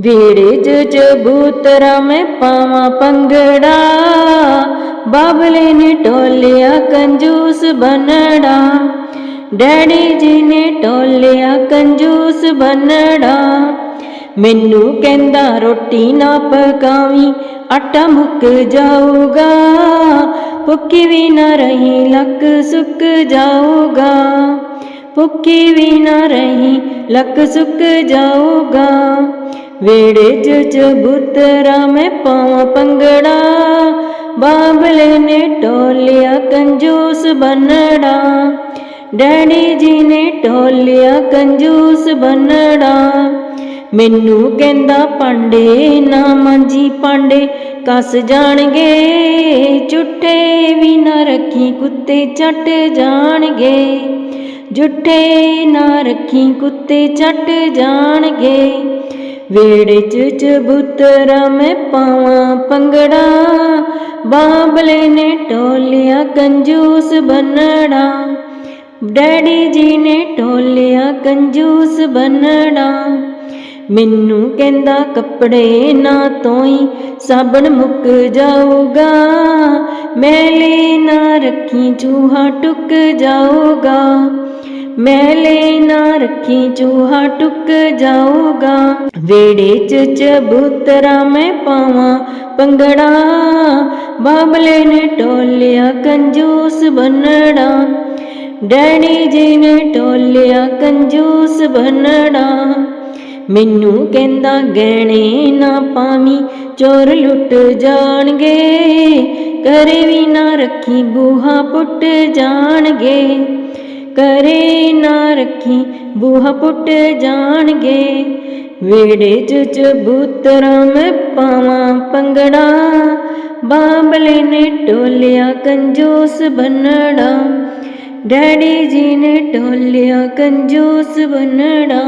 ਵੇੜੇ ਚ ਚਬੂਤਰਾ ਮੈਂ ਪਾਵਾਂ ਪੰਗੜਾ, ਬਾਬਲੇ ਨੇ ਟੋਲਿਆ ਕੰਜੂਸ ਬਨੜਾ। ਡੈਡੀ ਜੀ ਨੇ ਟੋਲਿਆ ਕੰਜੂਸ ਬਨੜਾ। ਮੈਨੂੰ ਕਹਿੰਦਾ ਰੋਟੀ ਨਾ ਪਕਾਵੀਂ, ਆਟਾ ਮੁੱਕ ਜਾਊਗਾ। ਭੁੱਖੀ ਵੀ ਨਾ ਰਹੀ, ਲੱਕ ਸੁੱਕ ਜਾਊਗਾ। ਭੁੱਖੀ ਵੀ ਨਾ ਰਹੀ, ਲੱਕ ਸੁੱਕ ਜਾਊਗਾ। ਵੇੜੇ ਚ ਚਬੂਤਰਾ ਮੈਂ ਪਾਵਾਂ ਪੰਗੜਾ। ਬਾਬਲੇ ਨੇ ਟੋਲਿਆ ਕੰਜੂਸ ਬਨੜਾ। ਡੈਡੀ ਜੀ ਨੇ ਟੋਲਿਆ ਕੰਜੂਸ ਬਨੜਾ। ਮੈਨੂੰ ਕਹਿੰਦਾ, ਪਾਂਡੇ ਨਾ ਮਾਂਜੀ ਪਾਂਡੇ, ਕੱਸ ਜਾਣਗੇ। ਝੁੱਠੇ ਵੀ ਨਾ ਰੱਖੀ ਕੁੱਤੇ ਚੱਟ ਜਾਣਗੇ। ਜੁੱਠੇ ਨਾ ਰੱਖੀ ਕੁੱਤੇ ਚੱਟ ਜਾਣਗੇ। ਵੇੜੇ ਚ ਚਬੂਤਰਾ ਮੈਂ ਪਾਵਾਂ ਪੰਗੜਾ ਬਾਬਲੇ ਨੇ ਟੋਲਿਆ ਕੰਜੂਸ ਬਨੜਾ ਡੈਡੀ ਜੀ ਨੇ ਟੋਲਿਆ ਕੰਜੂਸ ਬਨੜਾ ਮੈਨੂੰ ਕਹਿੰਦਾ ਕੱਪੜੇ ਨਾ ਤੋਈ ਸਾਬਣ ਮੁੱਕ ਜਾਊਗਾ। ਮੈਲੇ ਨਾ ਰੱਖੀ, ਚੂਹਾ ਟੁੱਕ ਜਾਊਗਾ। ਮੈਲੇ ਨਾ ਰੱਖੀ ਚੂਹਾ ਟੁੱਕ ਜਾਊਗਾ। ਵੇੜੇ ਚ ਚਬੂਤਰਾ ਮੈਂ ਪਾਵਾਂ ਪੰਗੜਾ ਬਾਬਲੇ ਨੇ ਟੋਲਿਆ ਕੰਜੂਸ ਬਨੜਾ ਡੈਡੀ ਜੀ ਨੇ ਟੋਲਿਆ ਕੰਜੂਸ ਬਨੜਾ ਮੈਨੂੰ ਕਹਿੰਦਾ ਗਹਿਣੇ ਨਾ ਪਾਵੀ, ਚੋਰ ਲੁੱਟ ਜਾਣਗੇ। ਕਰੇ ਵੀ ਨਾ ਰੱਖੀ ਬੂਹਾ ਪੁੱਟ ਜਾਣਗੇ। ਕਰੇ ਨਾ ਰੱਖੀ, ਬੂਹਾ ਪੁੱਟ ਜਾਣਗੇ। ਵੇੜੇ ਚ ਚਬੂਤਰਾ ਮੈਂ ਪਾਵਾਂ ਪੰਗੜਾ, ਬਾਬਲੇ ਨੇ ਟੋਲਿਆ ਕੰਜੂਸ ਬਨੜਾ। ਡੈਡੀ ਜੀ ਨੇ ਟੋਲਿਆ ਕੰਜੂਸ ਬਨੜਾ।